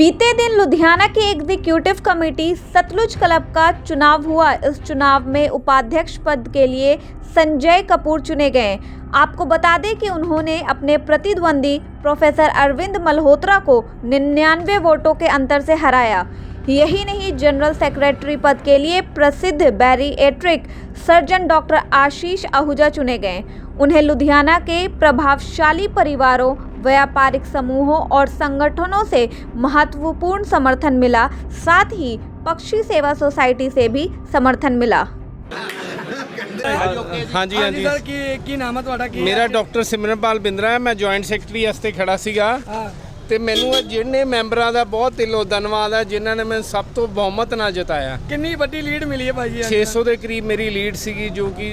बीते दिन लुधियाना की एग्जीक्यूटिव कमेटी सतलुज क्लब का चुनाव हुआ। इस चुनाव में उपाध्यक्ष पद के लिए संजय कपूर चुने गए। आपको बता दें कि उन्होंने अपने प्रतिद्वंदी प्रोफेसर अरविंद मल्होत्रा को निन्यानवे वोटों के अंतर से हराया। यही नहीं, जनरल सेक्रेटरी पद के लिए प्रसिद्ध bariatric surgeon doctor Ashish Ahuja चुने गए। उन्हें लुधियाना के प्रभावशाली परिवारों व्यापारिक समूहों और संगठनों से महत्वपूर्ण समर्थन मिला साथ ही पक्षी सेवा सोसाइटी से भी समर्थन मिला ਹਾਂਜੀ ਹਾਂਜੀ ਹਾਂਜੀ ਸਰ ਕੀ ਕੀ ਨਾਮ ਹੈ ਤੁਹਾਡਾ ਕੀ ਮੇਰਾ ਡਾਕਟਰ ਸਿਮਰਨਪਾਲ ਬਿੰਦਰਾ ਹੈ ਮੈਂ ਜੁਆਇੰਟ ਸੈਕਟਰੀ ਵਾਸਤੇ ਖੜਾ ਸੀਗਾ ਹਾਂ ਤੇ ਮੈਨੂੰ ਇਹ ਜਿਹੜੇ ਮੈਂਬਰਾਂ ਦਾ ਬਹੁਤ ਦਿਲੋਂ ਧੰਨਵਾਦ ਹੈ ਜਿਨ੍ਹਾਂ ਨੇ ਮੈਨੂੰ ਸਭ ਤੋਂ ਬਹੁਮਤ ਨਾਲ ਜਿਤਾਇਆ। ਕਿੰਨੀ ਵੱਡੀ ਲੀਡ ਮਿਲੀ ਹੈ ਭਾਜੀ ਅੱਜ? 600 ਦੇ ਕਰੀਬ ਮੇਰੀ ਲੀਡ ਸੀਗੀ ਜੋ ਕਿ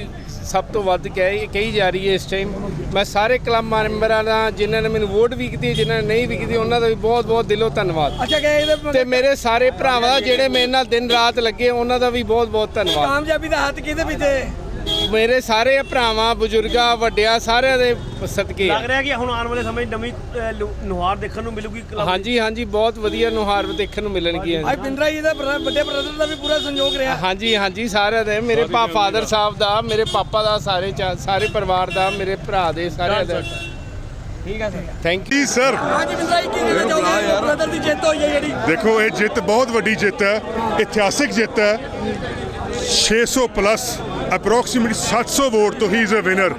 ਸਭ ਤੋਂ ਵੱਧ ਕਹੀ ਕਹੀ ਜਾ ਰਹੀ ਹੈ ਇਸ ਟਾਈਮ ਮੈਂ ਸਾਰੇ ਕਲੱਬ ਮੈਂਬਰਾਂ ਦਾ ਜਿਨ੍ਹਾਂ ਨੇ ਮੈਨੂੰ ਵੋਟ ਵੀ ਕੀਤੀ ਜਿਨ੍ਹਾਂ ਨੇ ਨਹੀਂ ਵੀ ਕੀਤੀ ਉਹਨਾਂ ਦਾ ਵੀ ਬਹੁਤ ਬਹੁਤ ਦਿਲੋਂ ਧੰਨਵਾਦ। ਅੱਛਾ ਕਿ ਇਹਦੇ ਤੇ ਮੇਰੇ ਸਾਰੇ ਭਰਾਵਾਂ ਦਾ ਜਿਹੜੇ ਮੇਰੇ ਨਾਲ ਦਿਨ ਰਾਤ ਲੱਗੇ ਉਹਨਾਂ ਦਾ ਵੀ ਬਹੁਤ ਬਹੁਤ ਧੰਨਵਾਦ। ਕਾਮਯਾਬੀ ਦਾ ਹੱਥ ਕਿਹਦੇ ਪਿੱਛੇ? ਮੇਰੇ ਸਾਰੇ ਭਰਾਵਾਂ ਬਜ਼ੁਰਗਾਂ ਵੱਡਿਆਂ ਸਾਰਿਆਂ ਦੇ ਸਦਕੇ ਲੱਗ ਰਿਹਾ ਕਿ ਹੁਣ ਆਉਣ ਵਾਲੇ ਸਮੇਂ 'ਚ ਨਵੀਂ ਲੁ- ਨੁਹਾਰ ਦੇਖਣ ਨੂੰ ਮਿਲੂਗੀ ਕਲੱਬ ਹਾਂਜੀ ਹਾਂਜੀ ਬਹੁਤ ਵਧੀਆ ਨੁਹਾਰ ਦੇਖਣ ਨੂੰ ਮਿਲਣਗੀਆਂ ਅੱਜ ਪਿੰਦਰਾ ਜੀ ਦਾ ਬਰਾ- ਵੱਡੇ ਬ੍ਰਦਰ ਦਾ ਵੀ ਪੂਰਾ ਸੰਯੋਗ ਰਿਹਾ। ਹਾਂਜੀ ਹਾਂਜੀ ਸਾਰਿਆਂ ਦੇ ਮੇਰੇ ਪਾ ਫਾਦਰ ਸਾਹਿਬ ਦਾ ਮੇਰੇ ਪਾਪਾ ਦਾ ਸਾਰੇ ਚਾ- ਸਾਰੇ ਪਰਿਵਾਰ ਦਾ ਮੇਰੇ ਭਰਾ ਦੇ ਸਾਰਿਆਂ ਦਾ। ਠੀਕ ਹੈ ਸਰ। ਥੈਂਕ ਯੂ ਜੀ ਸਰ। ਹਾਂਜੀ ਪਿੰਦਰਾ ਜੀ ਕੀ ਕਹਿਣਾ ਚਾਹੁੰਦੇ ਬ੍ਰਦਰ ਦੀ ਜਿੱਤ ਹੋਈ ਹੈ ਜਿਹੜੀ। ਦੇਖੋ ਇਹ ਜਿੱਤ ਬਹੁਤ ਵੱਡੀ ਜਿੱਤ ਹੈ ਇਤਿਹਾਸਿਕ ਜਿੱਤ ਹੈ। 600 ਪਲੱਸ ਅਪਰੋਕਸੀਮੇਟਲੀ 700 ਵੋਟ ਤੋਂ ਹੀ ਇਜ਼ ਅ ਵਿਨਰ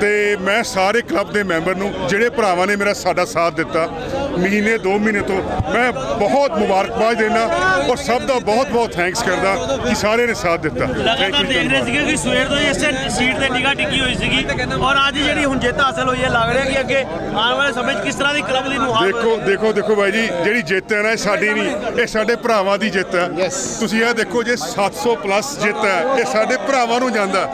ਤੇ ਮੈਂ ਸਾਰੇ ਕਲੱਬ ਦੇ ਮੈਂਬਰ ਨੂੰ, ਜਿਹੜੇ ਭਰਾਵਾਂ ਨੇ ਮੇਰਾ ਸਾਡਾ ਸਾਥ ਦਿੱਤਾ ਮਹੀਨੇ 2 ਮਹੀਨੇ ਤੋਂ ਮੈਂ ਬਹੁਤ ਮੁਬਾਰਕਬਾਦ ਦੇਣਾ ਔਰ ਸਭ ਦਾ ਬਹੁਤ ਬਹੁਤ ਥੈਂਕਸ ਕਰਦਾ ਕਿ ਸਾਰੇ ਨੇ ਸਾਥ ਦਿੱਤਾ। ਲਗਾਤਾਰ ਦੇਖ ਰਹੇ ਧੰਨਵਾਦ। ਸੀਗੇ ਕਿ ਸਵੇਰ ਤੋਂ ਹੀ ਇਸੇ ਸੀਟ ਤੇ ਨਿਗਾਹ ਟਿੱਕੀ ਹੋਈ ਸੀਗੀ ਔਰ ਅੱਜ ਜਿਹੜੀ ਹੁਣ ਜਿੱਤ ਹਾਸਲ ਹੋਈ ਹੈ ਲੱਗ ਰਿਹਾ ਕਿ ਅੱਗੇ ਆਉਣ ਵਾਲੇ ਸਮੇਂ 'ਚ ਕਿਸ ਤਰ੍ਹਾਂ ਦੀ ਕਲੱਬ ਦੀ ਨੁਹਾਰ ਦੇਖੋ ਦੇਖੋ ਦੇਖੋ ਬਾਈ ਜੀ ਜਿਹੜੀ ਜਿੱਤ ਹੈ ਨਾ ਇਹ ਸਾਡੀ ਨਹੀਂ ਇਹ ਸਾਡੇ ਭਰਾਵਾਂ ਦੀ ਜਿੱਤ ਹੈ। ਤੁਸੀਂ ਇਹ ਦੇਖੋ ਜੇ 700 ਪਲੱਸ ਜਿੱਤ ਹੈ ਇਹ ਸਾਡੇ ਭਰਾਵਾਂ ਨੂੰ ਜਾਂਦਾ।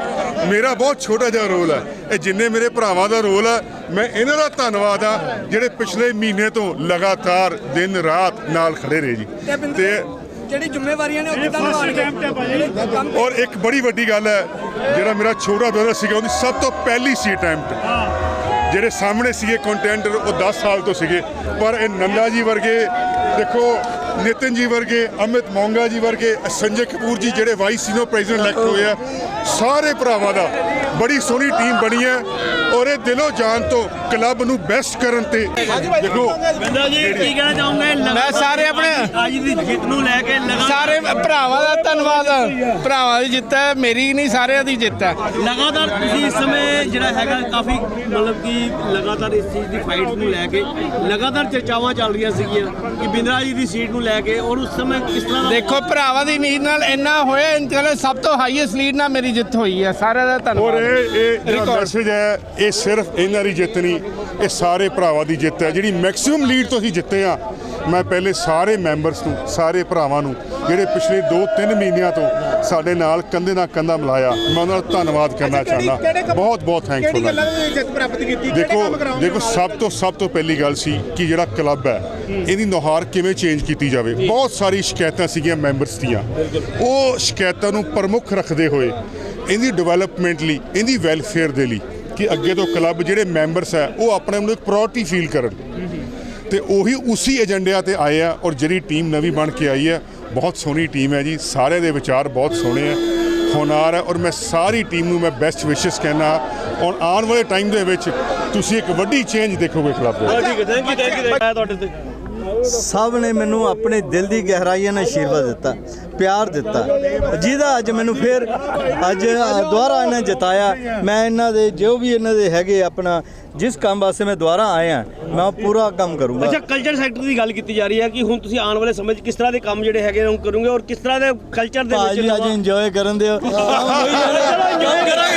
ਮੇਰਾ ਬਹੁਤ ਛੋਟਾ ਜਿਹਾ ਰੋਲ ਹੈ। ਇਹ ਜਿੰਨੇ ਮੇਰੇ ਭਰਾਵਾਂ ਦਾ ਰੋਲ ਹੈ ਮੈਂ ਇਹਨਾਂ ਦਾ ਧੰਨਵਾਦ ਆ ਜਿਹੜੇ ਪਿਛਲੇ ਮਹੀਨੇ ਤੋਂ ਲਗਾਤਾਰ ਦਿਨ ਰਾਤ ਨਾਲ ਖੜੇ ਰਹੇ ਜੀ। ਤੇ ਜਿਹੜੀ ਜ਼ਿੰਮੇਵਾਰੀਆਂ ਨੇ ਉਹ ਕਿਦਾਂ ਨਿਭਾਉਣਗੇ ਔਰ ਇੱਕ ਬੜੀ ਵੱਡੀ ਗੱਲ ਹੈ ਜਿਹੜਾ ਮੇਰਾ ਛੋਟਾ ਬ੍ਰਦਰ ਸੀਗਾ ਉਹਦੀ ਸਭ ਤੋਂ ਪਹਿਲੀ ਸੀ ਅਟੈਂਪਟ ਜਿਹੜੇ ਸਾਹਮਣੇ ਸੀਗੇ ਕੰਟੈਂਡਰ ਉਹ 10 ਸਾਲ ਤੋਂ ਸੀਗੇ। ਪਰ ਇਹ ਨੰਦਾ ਜੀ ਵਰਗੇ ਦੇਖੋ ਨਿਤਿਨ ਜੀ ਵਰਗੇ ਅਮਿਤ ਮੋਂਗਾ ਜੀ ਵਰਗੇ ਸੰਜੇ ਕਪੂਰ ਜੀ ਜਿਹੜੇ ਵਾਈਸ ਸੀਨੀਅਰ ਪ੍ਰੈਜ਼ੀਡੈਂਟ ਇਲੈਕਟ ਹੋਏ ਆ ਸਾਰੇ ਭਰਾਵਾਂ ਦਾ ਬੜੀ ਸੋਹਣੀ ਟੀਮ ਬਣੀ ਹੈ ਔਰ ਇਹ ਦਿਲੋਂ ਜਾਨ ਤੋਂ ਕਲੱਬ ਨੂੰ ਬੈਸਟ ਕਰਨ ਤੇ ਦੇਖੋ। ਬਿੰਦਰ ਜੀ ਕੀ ਕਹਿਣਾ ਚਾਹੋਗੇ? ਮੈਂ ਸਾਰੇ ਆਪਣੇ- ਅੱਜ ਦੀ ਜਿੱਤ ਨੂੰ ਲੈ ਕੇ ਲਗਾਤਾਰ ਸਾਰੇ ਭਰਾਵਾਂ ਦਾ ਧੰਨਵਾਦ। ਭਰਾਵਾਂ ਦੀ ਜਿੱਤ ਹੈ ਮੇਰੀ ਨਹੀਂ ਸਾਰਿਆਂ ਦੀ ਜਿੱਤ ਹੈ। ਲਗਾਤਾਰ ਤੁਸੀਂ ਇਸ ਸਮੇਂ ਜਿਹੜਾ ਹੈਗਾ ਕਾਫੀ ਮਤਲਬ ਕਿ ਲਗਾਤਾਰ ਇਸ ਚੀਜ਼ ਦੀ ਫਾਈਟ ਨੂੰ ਲੈ ਕੇ ਲਗਾਤਾਰ ਚਰਚਾਵਾਂ ਚੱਲ ਰਹੀਆਂ ਸੀਗੀਆਂ ਕਿ ਬਿੰਦਰਾ ਜੀ ਦੀ ਸੀਟ ਨੂੰ ਲੈ ਕੇ ਔਰ ਉਸ ਸਮੇਂ ਕਿਸ ਤਰ੍ਹਾਂ ਦੇਖੋ ਭਰਾਵਾਂ ਦੀ ਨੀਡ ਨਾਲ ਇੰਨਾ ਹੋਇਆ ਇੰਟਰਨਲ ਸਭ ਤੋਂ ਹਾਈਐਸਟ ਲੀਡ ਨਾਲ ਮੇਰੀ ਜਿੱਤ ਹੋਈ ਹੈ। ਸਾਰਿਆਂ ਦਾ ਧੰਨਵਾਦ। ਇਹ ਇਹ ਜਿਹੜਾ. ਮੈਸੇਜ ਹੈ ਇਹ ਸਿਰਫ ਇਹਨਾਂ ਦੀ ਜਿੱਤ ਨਹੀਂ ਇਹ ਸਾਰੇ ਭਰਾਵਾਂ ਦੀ ਜਿੱਤ ਹੈ। ਜਿਹੜੀ ਮੈਕਸਿਮਮ ਲੀਡ ਤੋਂ ਹੀ ਜਿੱਤੇ ਆ ਮੈਂ ਪਹਿਲੇ ਸਾਰੇ ਮੈਂਬਰਸ ਨੂੰ ਸਾਰੇ ਭਰਾਵਾਂ ਨੂੰ ਜਿਹੜੇ ਪਿਛਲੇ 2-3 ਮਹੀਨਿਆਂ ਤੋਂ ਸਾਡੇ ਨਾਲ ਕੰਧੇ ਨਾਲ ਕੰਧਾ ਮਿਲਾਇਆ ਮੈਂ ਉਹਨਾਂ ਦਾ ਧੰਨਵਾਦ ਕਰਨਾ ਚਾਹੁੰਦਾ। ਬਹੁਤ ਬਹੁਤ ਥੈਂਕਫੁਲ ਹਾਂ। ਦੇਖੋ ਦੇਖੋ ਸਭ ਤੋਂ ਸਭ ਤੋਂ ਪਹਿਲੀ ਗੱਲ ਸੀ ਕਿ ਜਿਹੜਾ ਕਲੱਬ ਹੈ ਇਹਦੀ ਨੁਹਾਰ ਕਿਵੇਂ ਚੇਂਜ ਕੀਤੀ ਜਾਵੇ। ਬਹੁਤ ਸਾਰੀ ਸ਼ਿਕਾਇਤਾਂ ਸੀਗੀਆਂ ਮੈਂਬਰਸ ਦੀਆਂ। ਉਹ ਸ਼ਿਕਾਇਤਾਂ ਨੂੰ ਪ੍ਰਮੁੱਖ ਰੱਖਦੇ ਹੋਏ ਇਹਦੀ ਡਿਵੈਲਪਮੈਂਟ ਲਈ ਇਹਦੀ ਵੈਲਫੇਅਰ ਦੇ ਲਈ ਕਿ ਅੱਗੇ ਤੋਂ ਕਲੱਬ ਜਿਹੜੇ ਮੈਂਬਰਸ ਹੈ ਉਹ ਆਪਣੇ ਆਪ ਨੂੰ ਇੱਕ ਪ੍ਰਾਇੋਰਟੀ ਫੀਲ ਕਰਨ। ਤੇ ਉਹੀ ਉਸੇ ਏਜੰਡਿਆਂ ਤੇ ਆਏ ਆ ਔਰ ਜਿਹੜੀ ਟੀਮ ਨਵੀਂ ਬਣ ਕੇ ਆਈ ਹੈ ਬਹੁਤ ਸੋਹਣੀ ਟੀਮ ਹੈ ਜੀ। ਸਾਰੇ ਦੇ ਵਿਚਾਰ ਬਹੁਤ ਸੋਹਣੇ ਆ ਹੋਨਾਰ ਹੈ ਔਰ ਮੈਂ ਸਾਰੀ ਟੀਮ ਨੂੰ ਮੈਂ ਬੈਸਟ ਵਿਸ਼ੇਸ ਕਹਿਣਾ ਔਰ ਆਉਣ ਵਾਲੇ ਟਾਈਮ ਦੇ ਵਿੱਚ ਤੁਸੀਂ ਇੱਕ ਵੱਡੀ ਚੇਂਜ ਦੇਖੋਗੇ ਕਲੱਬ ਦੇ ਵਿੱਚ। ਠੀਕ ਹੈ ਥੈਂਕ ਯੂ ਥੈਂਕ ਯੂ ਤੁਹਾਡੇ ਤੇ ਸਭ ਨੇ ਮੈਨੂੰ ਆਪਣੇ ਦਿਲ ਦੀ ਗਹਿਰਾਈਆਂ ਨਾਲ ਆਸ਼ੀਰਵਾਦ ਦਿੱਤਾ ਪਿਆਰ ਦਿੱਤਾ। ਜਿਹਦਾ ਅੱਜ ਮੈਨੂੰ ਫਿਰ ਅੱਜ ਦੁਬਾਰਾ ਇਹਨਾਂ ਜਿਤਾਇਆ। ਮੈਂ ਇਹਨਾਂ ਦੇ ਜੋ ਵੀ ਇਹਨਾਂ ਦੇ ਹੈਗੇ ਆਪਣਾ ਜਿਸ ਕੰਮ ਵਾਸਤੇ ਮੈਂ ਦੁਬਾਰਾ ਆਇਆ ਮੈਂ ਉਹ ਪੂਰਾ ਕੰਮ ਕਰੂੰਗਾ। ਅੱਛਾ ਕਲਚਰ ਸੈਕਟਰ ਦੀ ਗੱਲ ਕੀਤੀ ਜਾ ਰਹੀ ਹੈ ਕਿ ਹੁਣ ਤੁਸੀਂ ਆਉਣ ਵਾਲੇ ਸਮੇਂ 'ਚ ਕਿਸ ਤਰ੍ਹਾਂ ਦੇ ਕੰਮ ਜਿਹੜੇ ਹੈਗੇ ਉਹ ਕਰੋਗੇ ਔਰ ਕਿਸ ਤਰ੍ਹਾਂ ਦੇ ਕਲਚਰ ਦੇ ਵਿੱਚ ਭਾਜੀ ਅੱਜ ਇੰਜੋਏ ਕਰਨ ਦਿਓ। ਕੰਮ ਹੋਈ ਜਾਣਾ, enjoy ਕਰਾਂਗੇ।